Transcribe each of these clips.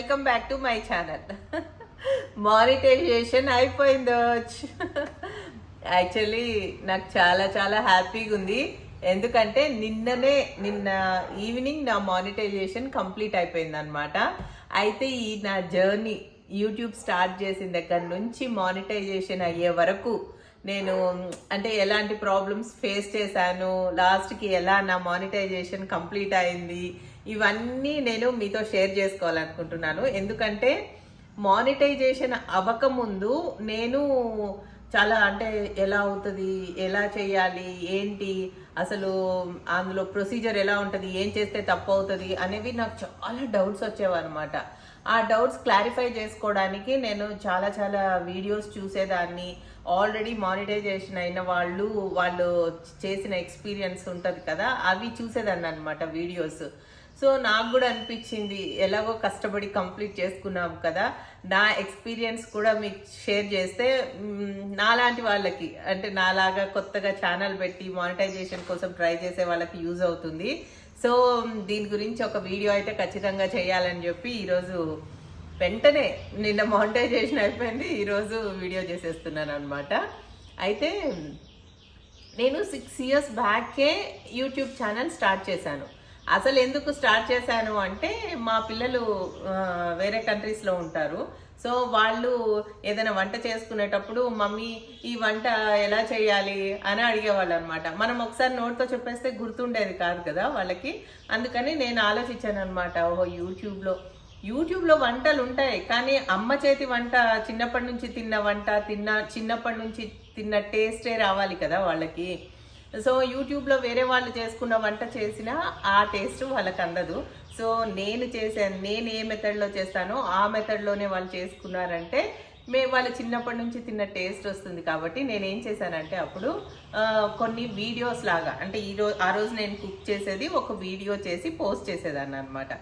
Welcome back to my channel monetization అయిపోయింది actually నాకు చాలా చాలా హ్యాపీగా ఉంది. ఎందుకంటే నిన్ననే నిన్న ఈవినింగ్ నా మానిటైజేషన్ కంప్లీట్ అయిపోయింది అనమాట అయితే ఈ నా జర్నీ యూట్యూబ్ స్టార్ట్ చేసిన దగ్గర నుంచి మానిటైజేషన్ అయ్యే వరకు నేను అంటే ఎలాంటి ప్రాబ్లమ్స్ ఫేస్ చేశాను లాస్ట్కి ఎలా నా మానిటైజేషన్ కంప్లీట్ అయింది ఇవన్నీ నేను మీతో షేర్ చేసుకోవాలనుకుంటున్నాను. ఎందుకంటే మానిటైజేషన్ అవ్వకముందు నేను చాలా అంటే ఎలా అవుతుంది ఎలా చేయాలి ఏంటి అసలు అందులో ప్రొసీజర్ ఎలా ఉంటుంది ఏం చేస్తే తప్పు అవుతుంది అనేవి నాకు చాలా డౌట్స్ వచ్చేవన్నమాట. ఆ డౌట్స్ క్లారిఫై చేసుకోవడానికి నేను చాలా చాలా వీడియోస్ చూసేదాన్ని. ఆల్రెడీ మానిటైజేషన్ అయిన వాళ్ళు వాళ్ళు చేసిన ఎక్స్పీరియన్స్ ఉంటుంది కదా అవి చూసేదాన్ని అనమాట వీడియోస్. సో నాకు కూడా అనిపించింది ఎలాగో కష్టపడి కంప్లీట్ చేసుకున్నాం కదా. నా ఎక్స్పీరియన్స్ కూడా మీకు షేర్ చేస్తే నాలాంటి వాళ్ళకి అంటే నాలాగా కొత్తగా ఛానల్ పెట్టి మానిటైజేషన్ కోసం ట్రై చేసే వాళ్ళకి యూజ్ అవుతుంది. సో దీని గురించి ఒక వీడియో అయితే ఖచ్చితంగా చేయాలని చెప్పి ఈరోజు వెంటనే నిన్న మానిటైజేషన్ అయిపోయింది ఈరోజు వీడియో చేసేస్తున్నాను అనమాట అయితే నేను సిక్స్ ఇయర్స్ బ్యాకే యూట్యూబ్ ఛానల్ స్టార్ట్ చేశాను. అసలు ఎందుకు స్టార్ట్ చేశాను అంటే మా పిల్లలు వేరే కంట్రీస్లో ఉంటారు. సో వాళ్ళు ఏదైనా వంట చేసుకునేటప్పుడు మమ్మీ ఈ వంట ఎలా చేయాలి? అని అడిగేవాళ్ళు అనమాట మనం ఒకసారి నోట్తో చెప్పేస్తే గుర్తుండేది కాదు కదా వాళ్ళకి. అందుకని నేను ఆలోచించాను అనమాట ఓహో యూట్యూబ్లో యూట్యూబ్లో వంటలు ఉంటాయి. కానీ అమ్మ చేతి వంట చిన్నప్పటి నుంచి తిన్న వంట తిన్న చిన్నప్పటి నుంచి తిన్న టేస్టే రావాలి కదా వాళ్ళకి. సో యూట్యూబ్లో వేరే వాళ్ళు చేసుకున్న వంట చేసినా ఆ టేస్ట్ వాళ్ళకి అందదు. సో నేను చేశాను నేను ఏ మెథడ్లో చేస్తానో ఆ మెథడ్లోనే వాళ్ళు చేసుకున్నారంటే మే వాళ్ళు చిన్నప్పటి నుంచి తిన్న టేస్ట్ వస్తుంది కాబట్టి నేను ఏం చేశానంటే అప్పుడు కొన్ని వీడియోస్ లాగా అంటే ఈ రోజు ఆ రోజు నేను కుక్ చేసేది ఒక వీడియో చేసి పోస్ట్ చేసేదాన్ని అనమాట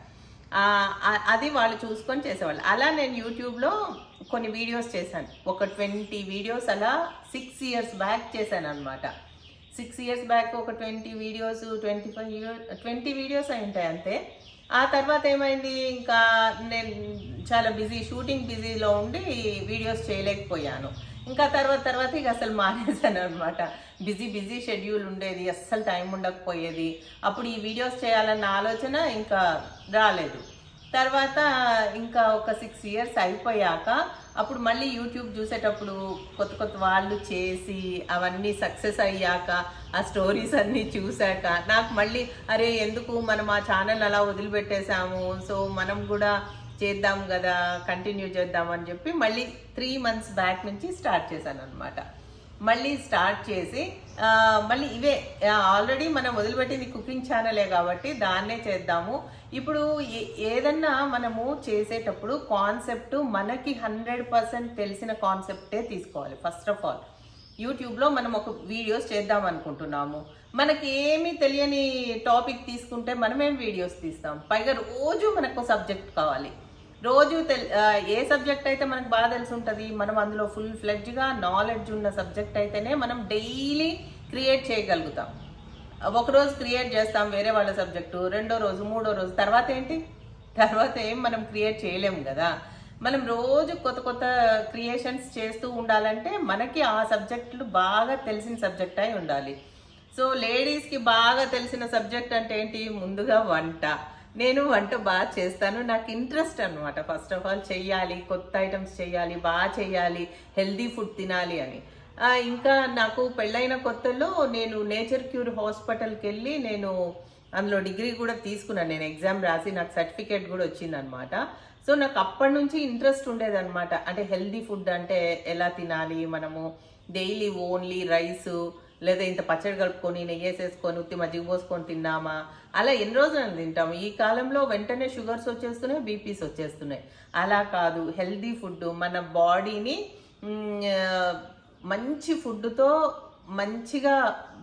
అది వాళ్ళు చూసుకొని చేసేవాళ్ళు. అలా నేను యూట్యూబ్లో కొన్ని వీడియోస్ చేశాను. ఒక ట్వంటీ వీడియోస్ అలా సిక్స్ ఇయర్స్ బ్యాక్ చేశాను అనమాట సిక్స్ ఇయర్స్ బ్యాక్ ఒక twenty videos twenty five twenty videos అయి ఉంటాయి అంతే. ఆ తర్వాత ఏమైంది? ఇంకా నేను చాలా బిజీ షూటింగ్ బిజీలో ఉండి వీడియోస్ చేయలేకపోయాను. ఇంకా తర్వాత తర్వాత ఇక అసలు మానేశాను అనమాట బిజీ బిజీ షెడ్యూల్ ఉండేది అస్సలు టైం ఉండకపోయేది. అప్పుడు ఈ వీడియోస్ చేయాలన్న ఆలోచన ఇంకా రాలేదు. తర్వాత ఇంకా ఒక సిక్స్ ఇయర్స్ అయిపోయాక అప్పుడు మళ్ళీ యూట్యూబ్ చూసేటప్పుడు కొత్త కొత్త వాళ్ళు చేసి అవన్నీ సక్సెస్ అయ్యాక ఆ స్టోరీస్ అన్నీ చూశాక నాకు మళ్ళీ అరే ఎందుకు మనం ఆ ఛానల్ అలా వదిలిపెట్టేశాము? సో మనం కూడా చేద్దాం కదా కంటిన్యూ చేద్దాం అని చెప్పి మళ్ళీ త్రీ మంత్స్ బ్యాక్ నుంచి స్టార్ట్ చేశాను అనమాట మళ్ళీ స్టార్ట్ చేసి మళ్ళీ ఇవే ఆల్రెడీ మనం వదిలిపెట్టింది కుకింగ్ ఛానలే కాబట్టి దాన్నే చేద్దాము. ఇప్పుడు ఏ- ఏదన్నా మనము చేసేటప్పుడు కాన్సెప్ట్ మనకి హండ్రెడ్ పర్సెంట్ తెలిసిన కాన్సెప్టే తీసుకోవాలి. ఫస్ట్ ఆఫ్ ఆల్ యూట్యూబ్లో మనం ఒక వీడియోస్ చేద్దాం అనుకుంటున్నాము. మనకి ఏమీ తెలియని టాపిక్ తీసుకుంటే మనమేం వీడియోస్ తీస్తాం? పైగా రోజు మనకు సబ్జెక్ట్ కావాలి. రోజు తెల్ ఏ సబ్జెక్ట్ అయితే మనకు బాగా తెలిసి ఉంటుంది మనం అందులో ఫుల్ ఫ్లెడ్జ్గా నాలెడ్జ్ ఉన్న సబ్జెక్ట్ అయితేనే మనం డైలీ క్రియేట్ చేయగలుగుతాం. ఒక రోజు క్రియేట్ చేస్తాం వేరే వాళ్ళ సబ్జెక్టు రెండో రోజు మూడో రోజు తర్వాత ఏంటి? తర్వాత ఏం మనం క్రియేట్ చేయలేము కదా. మనం రోజు కొత్త కొత్త క్రియేషన్స్ చేస్తూ ఉండాలంటే మనకి ఆ సబ్జెక్టులు బాగా తెలిసిన సబ్జెక్ట్ అయి ఉండాలి. సో లేడీస్కి బాగా తెలిసిన సబ్జెక్ట్ అంటే ఏంటి? ముందుగా వంట. నేను వంట బాగా చేస్తాను. నాకు ఇంట్రెస్ట్ అనమాట ఫస్ట్ ఆఫ్ ఆల్ చెయ్యాలి కొత్త ఐటమ్స్ చేయాలి బాగా చేయాలి హెల్దీ ఫుడ్ తినాలి అని. ఇంకా నాకు పెళ్ళైన కొత్తలో నేను నేచర్ క్యూర్ హాస్పిటల్కి వెళ్ళి నేను అందులో డిగ్రీ కూడా తీసుకున్నాను. నేను ఎగ్జామ్ రాసి నాకు సర్టిఫికేట్ కూడా వచ్చిందనమాట సో నాకు అప్పటి నుంచి ఇంట్రెస్ట్ ఉండేదన్నమాట. అంటే హెల్దీ ఫుడ్ అంటే ఎలా తినాలి మనము? డైలీ ఓన్లీ రైస్ లేదా ఇంత పచ్చడి కలుపుకొని నెయ్యి వేసేసుకొని ఉత్తి మజ్జిగ పోసుకొని తిన్నామా? అలా ఎన్ని రోజులు తింటాము. ఈ కాలంలో వెంటనే షుగర్స్ వచ్చేస్తున్నాయి బీపీస్ వచ్చేస్తున్నాయి. అలా కాదు. హెల్దీ ఫుడ్ మన బాడీని మంచి ఫుడ్తో మంచిగా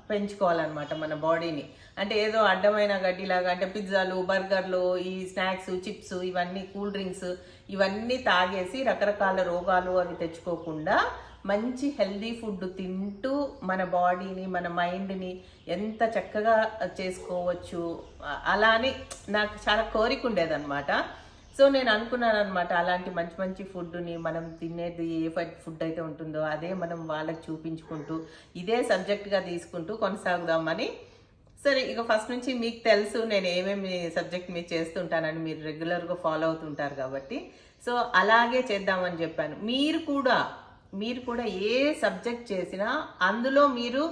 పెంచుకోవాలన్నమాట మన బాడీని. అంటే ఏదో అడ్డమైన గడ్డిలాగా అంటే పిజ్జాలు బర్గర్లు ఈ స్నాక్స్ చిప్స్ ఇవన్నీ కూల్ డ్రింక్స్ ఇవన్నీ తాగేసి రకరకాల రోగాలు అవి తెచ్చుకోకుండా మంచి హెల్దీ ఫుడ్ తింటూ మన బాడీని మన మైండ్ని ఎంత చక్కగా చేసుకోవచ్చు. అలా అని నాకు చాలా కోరిక ఉండేదన్నమాట. సో నేను అనుకున్నాను అనమాట అలాంటి మంచి మంచి ఫుడ్ని మనం తినేది ఏ ఫుడ్ అయితే ఉంటుందో అదే మనం వాళ్ళకి చూపించుకుంటూ ఇదే సబ్జెక్ట్గా తీసుకుంటూ కొనసాగుదామని. సరే ఇక ఫస్ట్ నుంచి మీకు తెలుసు నేను ఏమేమి సబ్జెక్ట్ మీరు చేస్తుంటానని మీరు రెగ్యులర్గా ఫాలో అవుతుంటారు కాబట్టి. సో అలాగే చేద్దామని చెప్పాను. మీరు కూడా మీరు కూడా ఏ సబ్జెక్ట్ చేసినా అందులో మీరు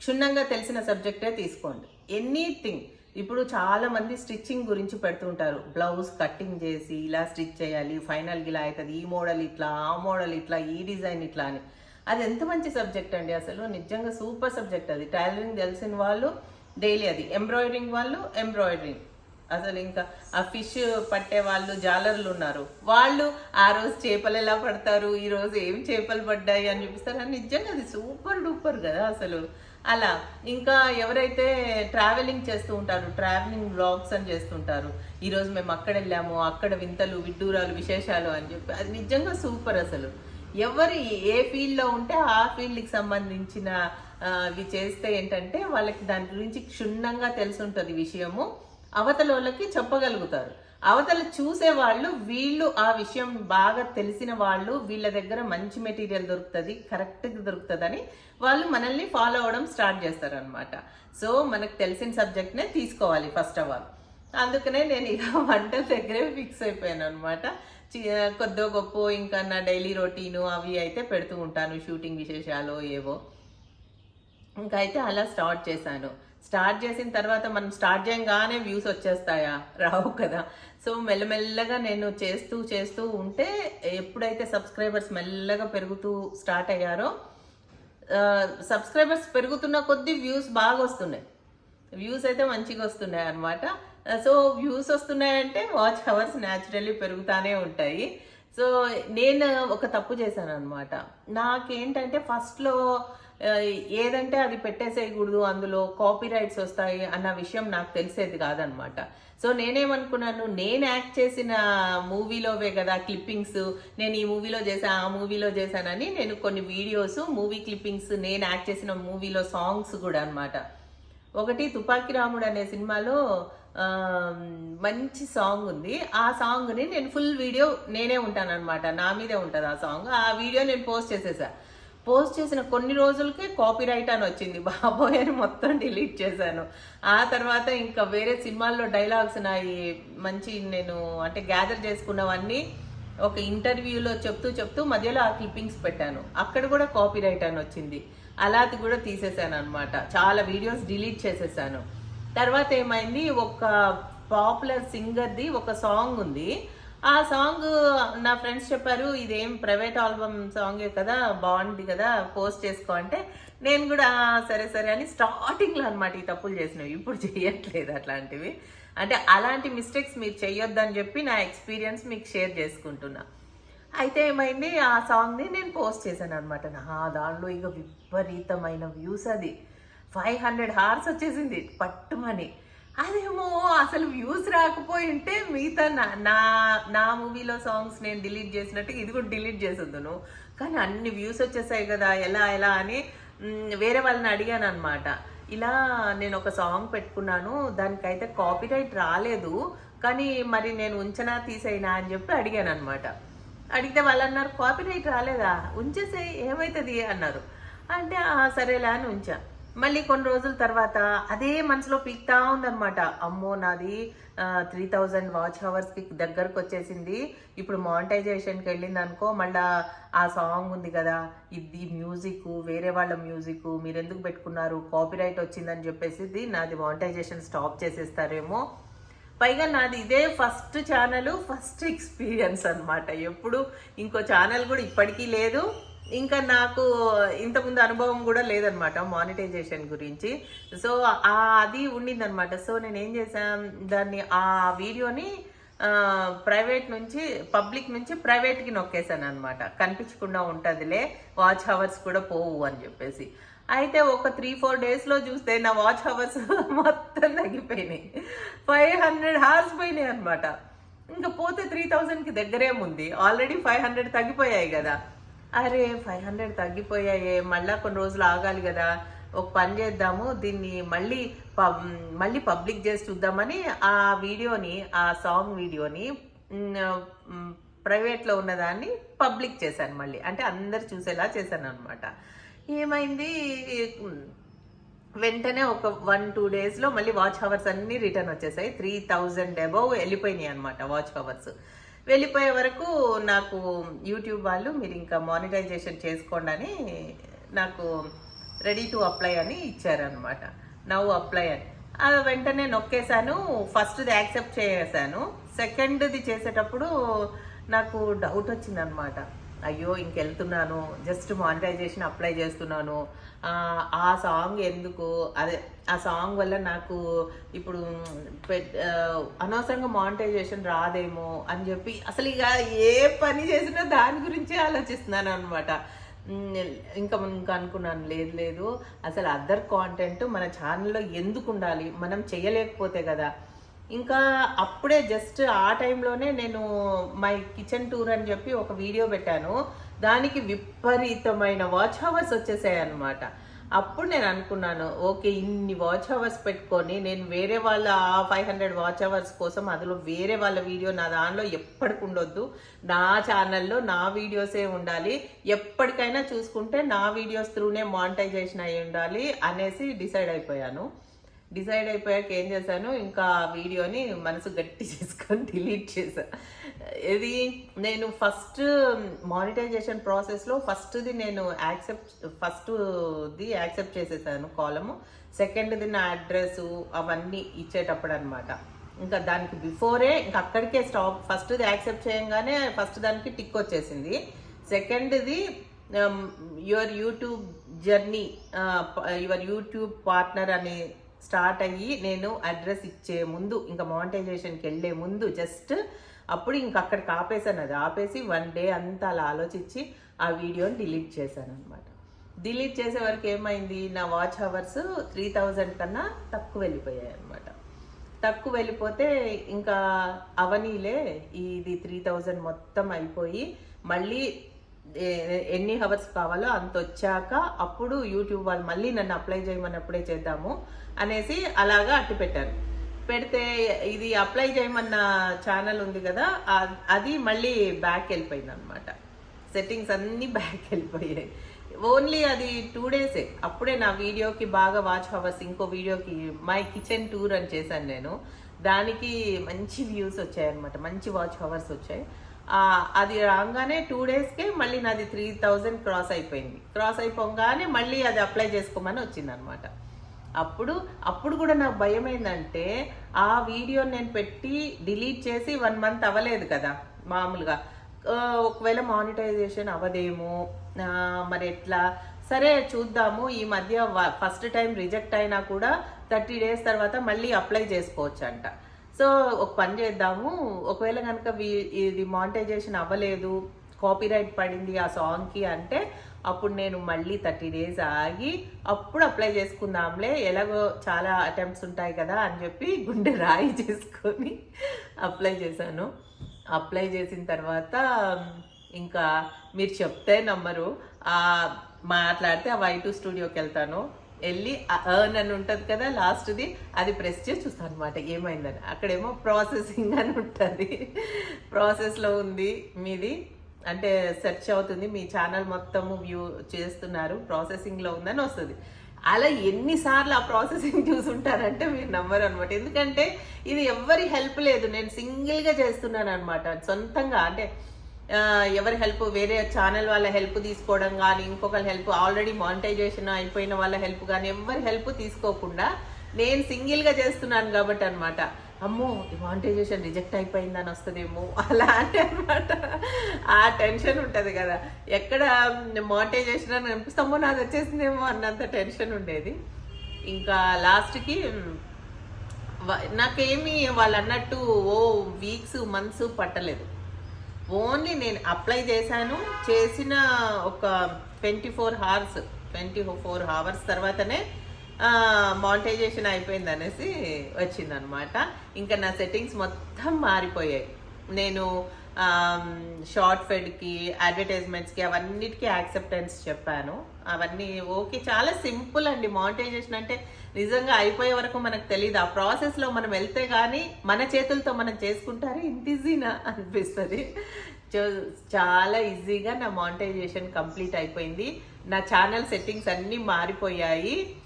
క్షుణ్ణంగా తెలిసిన సబ్జెక్టే తీసుకోండి. ఎనీథింగ్ ఇప్పుడు చాలా మంది స్టిచ్చింగ్ గురించి పెడుతుంటారు. బ్లౌజ్ కటింగ్ చేసి ఇలా స్టిచ్ చేయాలి ఫైనల్కి ఇలా అవుతుంది ఈ మోడల్ ఇట్లా ఆ మోడల్ ఇట్లా ఈ డిజైన్ ఇట్లా అని. అది ఎంత మంచి సబ్జెక్ట్ అండి అసలు? నిజంగా సూపర్ సబ్జెక్ట్ అది. టైలరింగ్ తెలిసిన వాళ్ళు డైలీ అది. ఎంబ్రాయిడరింగ్ వాళ్ళు ఎంబ్రాయిడరింగ్. అసలు ఇంకా ఆ ఫిష్ పట్టే వాళ్ళు జాలర్లు ఉన్నారు. వాళ్ళు ఆ రోజు చేపలు ఎలా పడతారు ఈ రోజు ఏం చేపలు పడ్డాయి అని చూపిస్తారు. అని నిజంగా అది సూపర్ డూపర్ కదా అసలు. అలా. ఇంకా ఎవరైతే ట్రావెలింగ్ చేస్తూ ఉంటారు ట్రావెలింగ్ బ్లాగ్స్ అని చేస్తుంటారు ఈరోజు మేము అక్కడ వెళ్ళాము అక్కడ వింతలు విడ్డూరాలు విశేషాలు అని చెప్పి అది నిజంగా సూపర్ అసలు. ఎవరు ఏ ఫీల్డ్లో ఉంటే ఆ ఫీల్డ్కి సంబంధించిన అవి చేస్తే ఏంటంటే వాళ్ళకి దాని గురించి క్షుణ్ణంగా తెలుసుంటుంది విషయము. అవతల వాళ్ళకి చెప్పగలుగుతారు. అవతల చూసే వాళ్ళు వీళ్ళు ఆ విషయం బాగా తెలిసిన వాళ్ళు వీళ్ళ దగ్గర మంచి మెటీరియల్ దొరుకుతుంది కరెక్ట్గా దొరుకుతుందని వాళ్ళు మనల్ని ఫాలో అవ్వడం స్టార్ట్ చేస్తారనమాట సో మనకు తెలిసిన సబ్జెక్ట్నే తీసుకోవాలి ఫస్ట్ ఆఫ్ ఆల్. అందుకనే నేను ఇక వంటల దగ్గరే ఫిక్స్ అయిపోయాను అనమాట కొద్దో గొప్ప ఇంకా నా డైలీ రొటీను అవి అయితే పెడుతూ ఉంటాను షూటింగ్ విశేషాలు ఏవో. ఇంకా అయితే అలా స్టార్ట్ చేశాను. స్టార్ట్ చేసిన తర్వాత మనం స్టార్ట్ చేయగానే వ్యూస్ వచ్చేస్తాయా? రావు కదా. సో మెల్లమెల్లగా నేను చేస్తూ చేస్తూ ఉంటే ఎప్పుడైతే సబ్స్క్రైబర్స్ మెల్లగా పెరుగుతూ స్టార్ట్ అయ్యారో సబ్స్క్రైబర్స్ పెరుగుతున్న కొద్దీ వ్యూస్ బాగా వస్తున్నాయి. వ్యూస్ అయితే మంచిగా వస్తున్నాయి అనమాట సో వ్యూస్ వస్తున్నాయంటే వాచ్ అవర్స్ న్యాచురల్లీ పెరుగుతానే ఉంటాయి. సో నేను ఒక తప్పు చేశాను అనమాట నాకేంటంటే ఫస్ట్లో ఏదంటే అది పెట్టేసేయకూడదు అందులో కాపీ రైట్స్ వస్తాయి అన్న విషయం నాకు తెలిసేది కాదనమాట. సో నేనేమనుకున్నాను నేను యాక్ట్ చేసిన మూవీలోవే కదా క్లిప్పింగ్స్ నేను ఈ మూవీలో చేశాను ఆ మూవీలో చేశానని నేను కొన్ని వీడియోస్ మూవీ క్లిప్పింగ్స్ నేను యాక్ట్ చేసిన మూవీలో సాంగ్స్ కూడా అనమాట ఒకటి తుపాకి రాముడు అనే సినిమాలో మంచి సాంగ్ ఉంది. ఆ సాంగ్ని నేను ఫుల్ వీడియో నేనే ఉంటాను అనమాట నా మీదే ఉంటుంది ఆ సాంగ్. ఆ వీడియో నేను పోస్ట్ చేసేసా. పోస్ట్ చేసిన కొన్ని రోజులకే కాపీ రైట్ అని వచ్చింది. బాబోయ్ అని మొత్తం డిలీట్ చేశాను. ఆ తర్వాత ఇంకా వేరే సినిమాల్లో డైలాగ్స్ నాయి. మంచి నేను అంటే గ్యాదర్ చేసుకున్నవన్నీ ఒక ఇంటర్వ్యూలో చెప్తూ చెప్తూ మధ్యలో ఆ క్లిప్పింగ్స్ పెట్టాను. అక్కడ కూడా కాపీ రైట్ అని వచ్చింది. అలాది కూడా తీసేసాను అనమాట చాలా వీడియోస్ డిలీట్ చేసేసాను తర్వాత ఏమైంది? ఒక పాపులర్ సింగర్ది ఒక సాంగ్ ఉంది. ఆ సాంగ్ నా ఫ్రెండ్స్ చెప్పారు ఇదేం ప్రైవేట్ ఆల్బమ్ సాంగే కదా బాగుంది కదా పోస్ట్ చేసుకో అంటే నేను కూడా సరే సరే అని స్టార్టింగ్లో అనమాట ఈ తప్పులు చేసినవి. ఇప్పుడు చేయట్లేదు అట్లాంటివి. అంటే అలాంటి మిస్టేక్స్ మీరు చేయొద్దని చెప్పి నా ఎక్స్పీరియన్స్ మీకు షేర్ చేసుకుంటున్నా. అయితే ఏమైంది ఆ సాంగ్ని నేను పోస్ట్ చేశాను అనమాట నా దానిలో ఇక విపరీతమైన వ్యూస్ అది. ఫైవ్ హండ్రెడ్ హార్స్ వచ్చేసింది పట్టుమని. అదేమో అసలు వ్యూస్ రాకపోయి ఉంటే మిగతా నా నా నా మూవీలో సాంగ్స్ నేను డిలీట్ చేసినట్టు ఇది కూడా డిలీట్ చేసొద్దును కానీ అన్ని వ్యూస్ వచ్చేసాయి కదా ఎలా ఎలా అని వేరే వాళ్ళని అడిగాను అనమాట ఇలా నేను ఒక సాంగ్ పెట్టుకున్నాను దానికైతే కాపీరైట్ రాలేదు కానీ మరి నేను ఉంచనా తీసేయినా అని చెప్పి అడిగాను అనమాట అడిగితే వాళ్ళు అన్నారు కాపీరైట్ రాలేదా? ఉంచేసే ఏమవుతుంది అన్నారు. అంటే సరేలా సరేలే అని ఉంచా. మళ్ళీ కొన్ని రోజుల తర్వాత అదే మనసులో పీక్తా ఉందన్నమాట. అమ్మో నాది త్రీ థౌజండ్ వాచ్ అవర్స్కి దగ్గరకు వచ్చేసింది. ఇప్పుడు మానిటైజేషన్కి వెళ్ళింది అనుకో మళ్ళా ఆ సాంగ్ ఉంది కదా ఇది మ్యూజిక్ వేరే వాళ్ళ మ్యూజిక్ మీరు ఎందుకు పెట్టుకున్నారు కాపీరైట్ వచ్చిందని చెప్పేసి ఇది నాది మానిటైజేషన్ స్టాప్ చేసేస్తారేమో. పైగా నాది ఇదే ఫస్ట్ ఛానల్ ఫస్ట్ ఎక్స్పీరియన్స్ అనమాట ఎప్పుడు ఇంకో ఛానల్ కూడా ఇప్పటికీ లేదు. ఇంకా నాకు ఇంతకుముందు అనుభవం కూడా లేదనమాట మానిటైజేషన్ గురించి. సో అది ఉండిందనమాట సో నేను ఏం చేశాను దాన్ని ఆ వీడియోని ప్రైవేట్ నుంచి పబ్లిక్ నుంచి ప్రైవేట్కి నొక్కేసాను అనమాట కనిపించకుండా ఉంటుందిలే వాచ్ అవర్స్ కూడా పోవు అని చెప్పేసి. అయితే ఒక త్రీ ఫోర్ డేస్లో చూస్తే నా వాచ్ అవర్స్ మొత్తం తగ్గిపోయినాయి. ఫైవ్ హండ్రెడ్ హార్స్ పోయినాయి అనమాట ఇంకా పోతే త్రీ థౌజండ్కి దగ్గరేముంది ఆల్రెడీ ఫైవ్ హండ్రెడ్ తగ్గిపోయాయి కదా. అరే ఫైవ్ హండ్రెడ్ తగ్గిపోయాయి. మళ్ళా కొన్ని రోజులు ఆగాలి కదా. ఒక పని చేద్దాము. దీన్ని మళ్ళీ పబ్ మళ్ళీ పబ్లిక్ చేసి చూద్దామని ఆ వీడియోని ఆ సాంగ్ వీడియోని ప్రైవేట్లో ఉన్నదాన్ని పబ్లిక్ చేశాను మళ్ళీ. అంటే అందరు చూసేలా చేశాను అనమాట ఏమైంది? వెంటనే ఒక వన్ టూ డేస్లో మళ్ళీ వాచ్ అవర్స్ అన్నీ రిటర్న్ వచ్చేసాయి. త్రీ థౌజండ్ అబౌవ్ వెళ్ళిపోయినాయి అనమాట వాచ్ అవర్స్ వెళ్ళిపోయే వరకు నాకు యూట్యూబ్ వాళ్ళు మీరు ఇంకా మానిటైజేషన్ చేసుకోండి అని నాకు రెడీ టు అప్లై అని ఇచ్చారనమాట నవ్వు అప్లై అని. అది వెంటనే నొక్కేశాను. ఫస్ట్ది యాక్సెప్ట్ చేసేసాను సెకండ్ది చేసేటప్పుడు నాకు డౌట్ వచ్చిందనమాట అయ్యో ఇంకెళ్తున్నాను జస్ట్ మానిటైజేషన్ అప్లై చేస్తున్నాను. ఆ, సాంగ్ ఎందుకు? అదే ఆ సాంగ్ వల్ల నాకు ఇప్పుడు అనవసరంగా మానిటైజేషన్ రాదేమో అని చెప్పి అసలు ఇక ఏ పని చేసినా దాని గురించే ఆలోచిస్తున్నాను అనమాట ఇంకా ఇంకా అనుకున్నాను లేదు లేదు. అసలు అదర్ కాంటెంట్ మన ఛానల్లో ఎందుకు ఉండాలి? మనం చేయలేకపోతే కదా. ఇంకా అప్పుడే జస్ట్ ఆ టైంలోనే నేను మై కిచెన్ టూర్ అని చెప్పి ఒక వీడియో పెట్టాను. దానికి విపరీతమైన వాచ్ అవర్స్ వచ్చేసాయి అనమాట అప్పుడు నేను అనుకున్నాను ఓకే ఇన్ని వాచ్ అవర్స్ పెట్టుకొని నేను వేరే వాళ్ళ ఫైవ్ హండ్రెడ్ వాచ్ అవర్స్ కోసం అందులో వేరే వాళ్ళ వీడియో నా దానిలో ఎప్పటికి ఉండొద్దు. నా ఛానల్లో నా వీడియోసే ఉండాలి. ఎప్పటికైనా చూసుకుంటే నా వీడియోస్ త్రూనే మానిటైజేషన్ అయి ఉండాలి అనేసి డిసైడ్ అయిపోయాను. డిసైడ్ అయిపోయాక ఏం చేశాను? ఇంకా ఆ వీడియోని మనసు గట్టి చేసుకొని డిలీట్ చేశాను ఇది నేను ఫస్ట్ మానిటైజేషన్ ప్రాసెస్లో ఫస్ట్ది నేను యాక్సెప్ట్ ఫస్ట్ది యాక్సెప్ట్ చేసేసాను కాలము. సెకండ్ది నా అడ్రస్ అవన్నీ ఇచ్చేటప్పుడు అనమాట ఇంకా దానికి బిఫోరే ఇంకా అక్కడికే స్టాప్. ఫస్ట్ది యాక్సెప్ట్ చేయంగానే ఫస్ట్ దానికి టిక్ వచ్చేసింది. సెకండ్ది your YouTube journey your YouTube partner అని స్టార్ట్ అయ్యి నేను అడ్రస్ ఇచ్చే ముందు ఇంకా మానిటైజేషన్కి వెళ్ళే ముందు జస్ట్ అప్పుడు ఇంక అక్కడికి ఆపేసాను అది ఆపేసి వన్ డే అంతా అలా ఆలోచించి ఆ వీడియోని డిలీట్ చేశాను అనమాట డిలీట్ చేసే వరకు ఏమైంది? నా వాచ్ అవర్స్ త్రీ థౌజండ్ కన్నా తక్కువ వెళ్ళిపోయాయి అనమాట తక్కువ వెళ్ళిపోతే ఇంకా అవనీలే ఇది త్రీ థౌజండ్ మొత్తం అయిపోయి మళ్ళీ ఎన్ని హవర్స్ కావాలో అంత వచ్చాక అప్పుడు యూట్యూబ్ వాళ్ళు మళ్ళీ నన్ను అప్లై చేయమన్నప్పుడే చేద్దాము అనేసి అలాగా అట్టి పెట్టాను పెడితే ఇది అప్లై చేయమన్న ఛానల్ ఉంది కదా అది మళ్ళీ బ్యాక్ వెళ్ళిపోయింది అనమాట సెట్టింగ్స్ అన్నీ బ్యాక్ వెళ్ళిపోయాయి. ఓన్లీ అది టూ డేసే. అప్పుడే నా వీడియోకి బాగా వాచ్ అవర్స్ ఇంకో వీడియోకి మై కిచెన్ టూర్ అని చేశాను నేను. దానికి మంచి వ్యూస్ వచ్చాయన్నమాట. మంచి వాచ్ అవర్స్ వచ్చాయి. అది రాగానే టూ డేస్కే మళ్ళీ నాది త్రీ థౌజండ్ క్రాస్ అయిపోయింది. క్రాస్ అయిపోగానే మళ్ళీ అది అప్లై చేసుకోమని వచ్చిందనమాట. అప్పుడు అప్పుడు కూడా నాకు భయం ఏంటంటే ఆ వీడియో నేను పెట్టి డిలీట్ చేసి వన్ మంత్ అవ్వలేదు కదా మామూలుగా. ఒకవేళ మానిటైజేషన్ అవ్వదేమో మరి ఎట్లా? సరే చూద్దాము. ఈ మధ్య ఫస్ట్ టైం రిజెక్ట్ అయినా కూడా థర్టీ డేస్ తర్వాత మళ్ళీ అప్లై చేసుకోవచ్చు అంట సో ఒక పని చేద్దాము. ఒకవేళ కనుక ఇది మానిటైజేషన్ అవ్వలేదు కాపీరైట్ పడింది ఆ సాంగ్కి అంటే అప్పుడు నేను మళ్ళీ థర్టీ డేస్ ఆగి అప్పుడు అప్లై చేసుకుందాంలే ఎలాగో చాలా అటెంప్ట్స్ ఉంటాయి కదా అని చెప్పి గుండె రాయి చేసుకొని అప్లై చేశాను. అప్లై చేసిన తర్వాత ఇంకా మీరు చెప్తే నమ్మరు మాట్లాడితే ఆ వై టూ స్టూడియోకి వెళ్తాను. వెళ్ళి అర్న్ అని ఉంటుంది కదా లాస్ట్ది అది ప్రెస్ చేసి చూస్తాను అనమాట ఏమైందని. అక్కడేమో ప్రాసెసింగ్ అని ఉంటుంది. ప్రాసెస్లో ఉంది మీది. అంటే సెర్చ్ అవుతుంది మీ ఛానల్ మొత్తము వ్యూ చేస్తున్నారు ప్రాసెసింగ్లో ఉందని వస్తుంది. అలా ఎన్నిసార్లు ఆ ప్రాసెసింగ్ చూసుంటారంటే మీరు నమ్మరు అనమాట ఎందుకంటే ఇది ఎవ్వరి హెల్ప్ లేదు. నేను సింగిల్గా చేస్తున్నాను అనమాట సొంతంగా. అంటే ఎవరి హెల్ప్ వేరే ఛానల్ వాళ్ళ హెల్ప్ తీసుకోవడం కానీ ఇంకొకరి హెల్ప్ ఆల్రెడీ మానిటైజేషన్ అయిపోయిన వాళ్ళ హెల్ప్ కానీ ఎవరి హెల్ప్ తీసుకోకుండా నేను సింగిల్గా చేస్తున్నాను కాబట్టి అనమాట అమ్మో మానిటైజేషన్ రిజెక్ట్ అయిపోయిందని వస్తుందేమో అలా అంటే అనమాట ఆ టెన్షన్ ఉంటుంది కదా. ఎక్కడ మానిటైజేషన్ అని అనిపిస్తామో నాది వచ్చేసిందేమో అన్నంత టెన్షన్ ఉండేది. ఇంకా లాస్ట్కి నాకేమీ వాళ్ళు అన్నట్టు ఓ వీక్స్ మంత్స్ పట్టలేదు. ఓన్లీ నేను అప్లై చేశాను. చేసిన ఒక twenty four hours twenty four hours తర్వాతనే మానిటైజేషన్ అయిపోయింది అనేసి వచ్చిందనమాట. ఇంకా నా సెట్టింగ్స్ మొత్తం మారిపోయాయి. నేను షార్ట్ ఫెడ్కి అడ్వర్టైజ్మెంట్స్కి అవన్నిటికీ యాక్సెప్టెన్స్ చెప్పాను. అవన్నీ ఓకే చాలా సింపుల్ అండి మానిటైజేషన్. అంటే నిజంగా అయిపోయే వరకు మనకు తెలియదు ఆ ప్రాసెస్లో మనం వెళ్తే కానీ మన చేతులతో మనం చేసుకుంటారే ఇంత ఈజీనా అనిపిస్తుంది. చో- చాలా ఈజీగా నా మానిటైజేషన్ కంప్లీట్ అయిపోయింది. నా ఛానల్ సెట్టింగ్స్ అన్నీ మారిపోయాయి.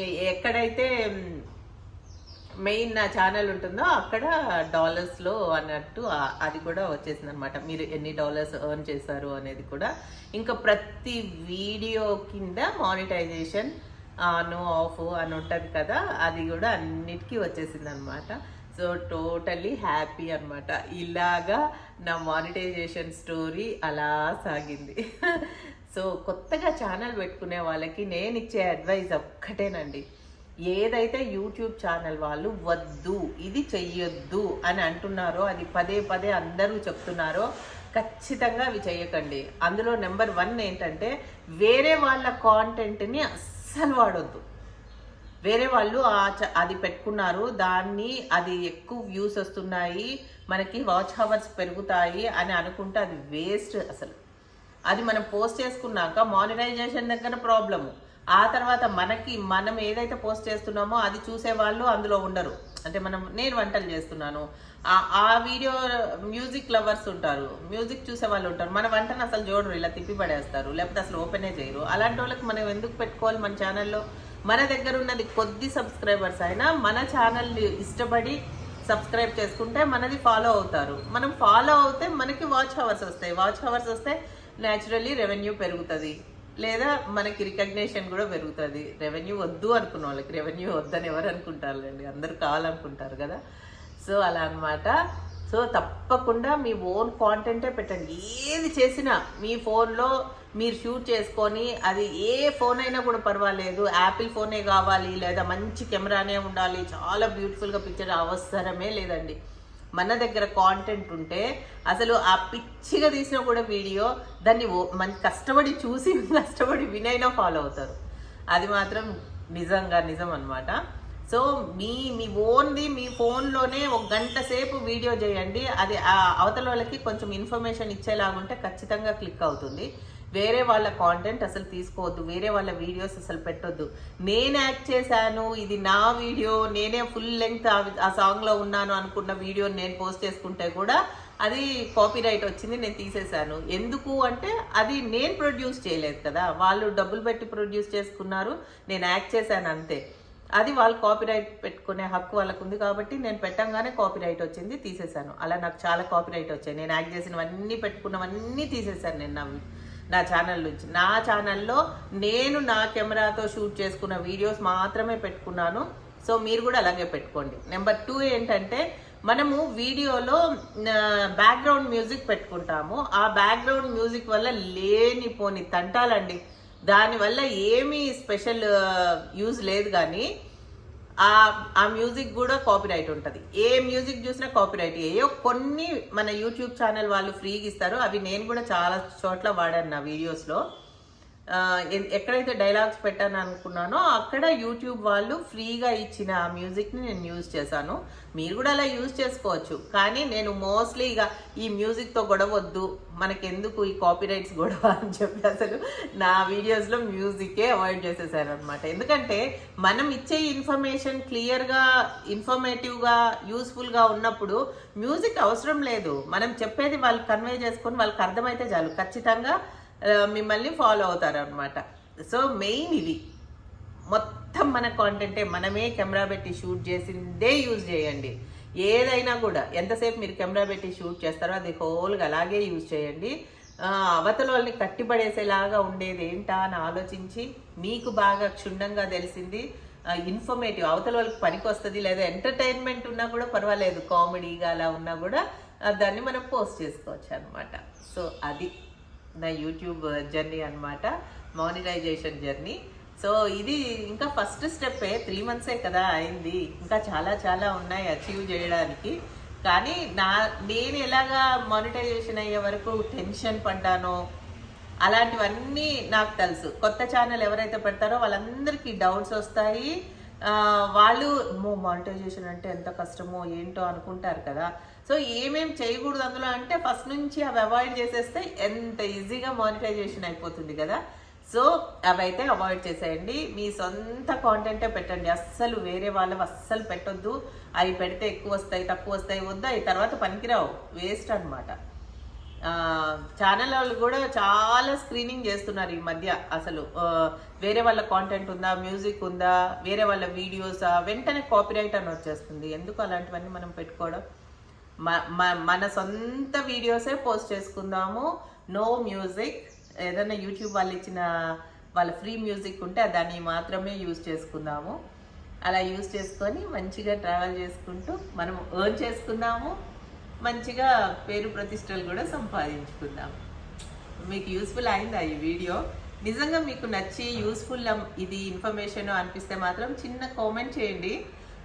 ఎక్కడైతే మెయిన్ నా ఛానల్ ఉంటుందో అక్కడ డాలర్స్లో అన్నట్టు అది కూడా వచ్చేసింది అనమాట మీరు ఎన్ని డాలర్స్ ఎర్న్ చేశారు అనేది కూడా. ఇంకా ప్రతి వీడియో కింద మానిటైజేషన్ ఆన్ ఆఫ్ అని ఉంటుంది కదా అది కూడా అన్నిటికీ వచ్చేసింది అనమాట సో టోటల్లీ హ్యాపీ అన్నమాట. ఇలాగా నా మానిటైజేషన్ స్టోరీ అలా సాగింది. సో కొత్తగా ఛానల్ పెట్టుకునే వాళ్ళకి నేను ఇచ్చే అడ్వైజ్ ఒక్కటేనండి. ఏదైతే యూట్యూబ్ ఛానల్ వాళ్ళు వద్దు ఇది చెయ్యొద్దు అని అంటున్నారో అది పదే పదే అందరూ చెప్తున్నారో ఖచ్చితంగా అవి చేయకండి అందులో నెంబర్ వన్ ఏంటంటే వేరే వాళ్ళ కాంటెంట్ని అస్సలు వాడొద్దు. వేరే వాళ్ళు ఆ చ- అది పెట్టుకున్నారు దాన్ని అది ఎక్కువ వ్యూస్ వస్తున్నాయి మనకి వాచ్ హవర్స్ పెరుగుతాయి అని అనుకుంటే అది వేస్ట్ అసలు. అది మనం పోస్ట్ చేసుకున్నాక మానిటైజేషన్ దగ్గర ప్రాబ్లము. ఆ తర్వాత మనకి మనం ఏదైతే పోస్ట్ చేస్తున్నామో అది చూసే వాళ్ళు అందులో ఉండరు. అంటే మనం నేను వంటలు చేస్తున్నాను. ఆ- వీడియో మ్యూజిక్ లవర్స్ ఉంటారు. మ్యూజిక్ చూసే వాళ్ళు ఉంటారు. మన వంటను అసలు చూడరు. ఇలా తిప్పి పడేస్తారు. లేకపోతే అసలు ఓపెనే చేయరు. అలాంటి వాళ్ళకి మనం ఎందుకు పెట్టుకోవాలి మన ఛానల్లో? మన దగ్గర ఉన్నది కొద్ది సబ్స్క్రైబర్స్ అయినా మన ఛానల్ ఇష్టపడి సబ్స్క్రైబ్ చేసుకుంటే మనది ఫాలో అవుతారు. మనం ఫాలో అవుతే మనకి వాచ్ హవర్స్ వస్తాయి. వాచ్ హవర్స్ వస్తే న్యాచురల్లీ రెవెన్యూ పెరుగుతుంది. లేదా మనకి రికగ్నేషన్ కూడా పెరుగుతుంది. రెవెన్యూ వద్దు అనుకున్న వాళ్ళకి రెవెన్యూ వద్దని ఎవరు అనుకుంటారులేండి. అందరూ కావాలనుకుంటారు కదా. సో అలా అన్నమాట. సో తప్పకుండా మీ ఓన్ కాంటెంటే పెట్టండి. ఏది చేసినా మీ ఫోన్లో మీరు షూట్ చేసుకొని అది ఏ ఫోన్ అయినా కూడా పర్వాలేదు. యాపిల్ ఫోనే కావాలి లేదా మంచి కెమెరానే ఉండాలి. చాలా బ్యూటిఫుల్గా పిక్చర్ అవసరమే లేదండి. మన దగ్గర కాంటెంట్ ఉంటే అసలు ఆ పిచ్చిగా తీసిన కూడా వీడియో దాన్ని ఓ- మన కష్టపడి చూసి కష్టపడి వినైనా ఫాలో అవుతారు. అది మాత్రం నిజంగా నిజం అనమాట సో మీ మీ ఓన్ది మీ ఫోన్లోనే ఒక గంట సేపు వీడియో చేయండి. అది ఆ అవతల వాళ్ళకి కొంచెం ఇన్ఫర్మేషన్ ఇచ్చేలాగుంటే ఖచ్చితంగా క్లిక్ అవుతుంది. వేరే వాళ్ళ కాంటెంట్ అసలు తీసుకోవద్దు వేరే వాళ్ళ వీడియోస్ అసలు పెట్టొద్దు. నేను యాక్ట్ చేశాను ఇది నా వీడియో నేనే ఫుల్ లెంగ్త్ ఆ సాంగ్లో ఉన్నాను అనుకున్న వీడియో నేను పోస్ట్ చేసుకుంటే కూడా అది కాపీరైట్ వచ్చింది నేను తీసేశాను. ఎందుకు అంటే అది నేను ప్రొడ్యూస్ చేయలేదు కదా. వాళ్ళు డబ్బులు పెట్టి ప్రొడ్యూస్ చేసుకున్నారు నేను యాక్ట్ చేశాను అంతే. అది వాళ్ళు కాపీ రైట్ పెట్టుకునే హక్కు వాళ్ళకు ఉంది కాబట్టి నేను పెట్టంగానే కాపీ రైట్ వచ్చింది తీసేశాను. అలా నాకు చాలా కాపీ రైట్ వచ్చాయి. నేను యాక్ట్ చేసినవన్నీ పెట్టుకున్నవన్నీ తీసేశాను నేను నా నా ఛానల్ నుంచి. నా ఛానల్లో నేను నా కెమెరాతో షూట్ చేసుకున్న వీడియోస్ మాత్రమే పెట్టుకున్నాను. సో మీరు కూడా అలాగే పెట్టుకోండి. నెంబర్ టూ ఏంటంటే మనము వీడియోలో బ్యాక్గ్రౌండ్ మ్యూజిక్ పెట్టుకుంటాము. ఆ బ్యాక్గ్రౌండ్ మ్యూజిక్ వల్ల లేనిపోని తంటాలండి. దానివల్ల ఏమీ స్పెషల్ యూజ్ లేదు కానీ ఆ ఆ మ్యూజిక్ కూడా కాపీ రైట్ ఉంటుంది. ఏ మ్యూజిక్ చూసినా కాపీ రైట్ ఏయో కొన్ని మన యూట్యూబ్ ఛానల్ వాళ్ళు ఫ్రీగా ఇస్తారు. అవి నేను కూడా చాలా చోట్ల వాడాను నా వీడియోస్లో ఎక్కడైతే డైలాగ్స్ పెట్టాను అనుకున్నానో అక్కడ యూట్యూబ్ వాళ్ళు ఫ్రీగా ఇచ్చిన ఆ మ్యూజిక్ని నేను యూజ్ చేశాను. మీరు కూడా అలా యూజ్ చేసుకోవచ్చు. కానీ నేను మోస్ట్లీ ఇక ఈ మ్యూజిక్తో గొడవద్దు. మనకెందుకు ఈ కాపీ రైట్స్ గొడవ అని చెప్పి అసలు నా వీడియోస్లో మ్యూజికే అవాయిడ్ చేసేసాను అనమాట ఎందుకంటే మనం ఇచ్చే ఇన్ఫర్మేషన్ క్లియర్గా ఇన్ఫర్మేటివ్గా యూస్ఫుల్గా ఉన్నప్పుడు మ్యూజిక్ అవసరం లేదు. మనం చెప్పేది వాళ్ళు కన్వే చేసుకొని వాళ్ళకి అర్థమైతే చాలు. ఖచ్చితంగా మిమ్మల్ని ఫాలో అవుతారు అనమాట సో మెయిన్ ఇది. మొత్తం మన కాంటెంటే మనమే కెమెరా పెట్టి షూట్ చేసిందే యూజ్ చేయండి. ఏదైనా కూడా ఎంతసేపు మీరు కెమెరా పెట్టి షూట్ చేస్తారో అది హోల్గా అలాగే యూజ్ చేయండి. అవతల వాళ్ళని కట్టిపడేసేలాగా ఉండేది ఏంటా అని ఆలోచించి మీకు బాగా క్షుణ్ణంగా తెలిసింది ఇన్ఫర్మేటివ్ అవతల వాళ్ళకి పనికి వస్తుంది లేదా ఎంటర్టైన్మెంట్ ఉన్నా కూడా పర్వాలేదు. కామెడీగా అలా ఉన్నా కూడా దాన్ని మనం పోస్ట్ చేసుకోవచ్చు అనమాట సో అది. నా యూట్యూబ్ జర్నీ అనమాట మానిటైజేషన్ జర్నీ సో ఇది ఇంకా ఫస్ట్ స్టెప్పే త్రీ మంత్సే కదా అయింది. ఇంకా చాలా చాలా ఉన్నాయి అచీవ్ చేయడానికి. కానీ నా నేను ఎలాగా మానిటైజేషన్ అయ్యే వరకు టెన్షన్ పడ్డానో అలాంటివన్నీ నాకు తెలుసు. కొత్త ఛానల్ ఎవరైతే పెడతారో వాళ్ళందరికీ డౌట్స్ వస్తాయి. వాళ్ళు మో మానిటైజేషన్ అంటే ఎంత కష్టమో ఏంటో అనుకుంటారు కదా. సో ఏమేం చేయకూడదు అందులో అంటే ఫస్ట్ నుంచి అవి అవాయిడ్ చేసేస్తే ఎంత ఈజీగా మానిటైజేషన్ అయిపోతుంది కదా. సో అవైతే అవాయిడ్ చేసేయండి. మీ సొంత కాంటెంటే పెట్టండి. అస్సలు వేరే వాళ్ళవి అస్సలు పెట్టొద్దు. అవి పెడితే ఎక్కువ వస్తాయి తక్కువ వస్తాయి వద్దు? అవి తర్వాత పనికిరావు. వేస్ట్ అనమాట ఛానల్ వాళ్ళు కూడా చాలా స్క్రీనింగ్ చేస్తున్నారు ఈ మధ్య అసలు. వేరే వాళ్ళ కాంటెంట్ ఉందా మ్యూజిక్ ఉందా వేరే వాళ్ళ వీడియోస్ వెంటనే కాపీరైట్ అని వచ్చేస్తుంది. ఎందుకు అలాంటివన్నీ మనం పెట్టుకోవడం? మన సొంత వీడియోసే పోస్ట్ చేసుకుందాము. నో మ్యూజిక్ ఏదైనా యూట్యూబ్ వాళ్ళు ఇచ్చిన వాళ్ళ ఫ్రీ మ్యూజిక్ ఉంటే దాన్ని మాత్రమే యూజ్ చేసుకుందాము. అలా యూజ్ చేసుకొని మంచిగా ట్రావెల్ చేసుకుంటూ మనం ఎర్న్ చేసుకుందాము. మంచిగా పేరు ప్రతిష్టలు కూడా సంపాదించుకుందాము. మీకు యూస్ఫుల్ అయిందా ఈ వీడియో నిజంగా మీకు నచ్చి యూస్ఫుల్ ఇది ఇన్ఫర్మేషన్ అనిపిస్తే మాత్రం చిన్న కామెంట్ చేయండి.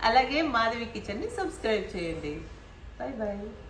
అలాగే మాధవి కిచెన్ని సబ్స్క్రైబ్ చేయండి. Bye-bye.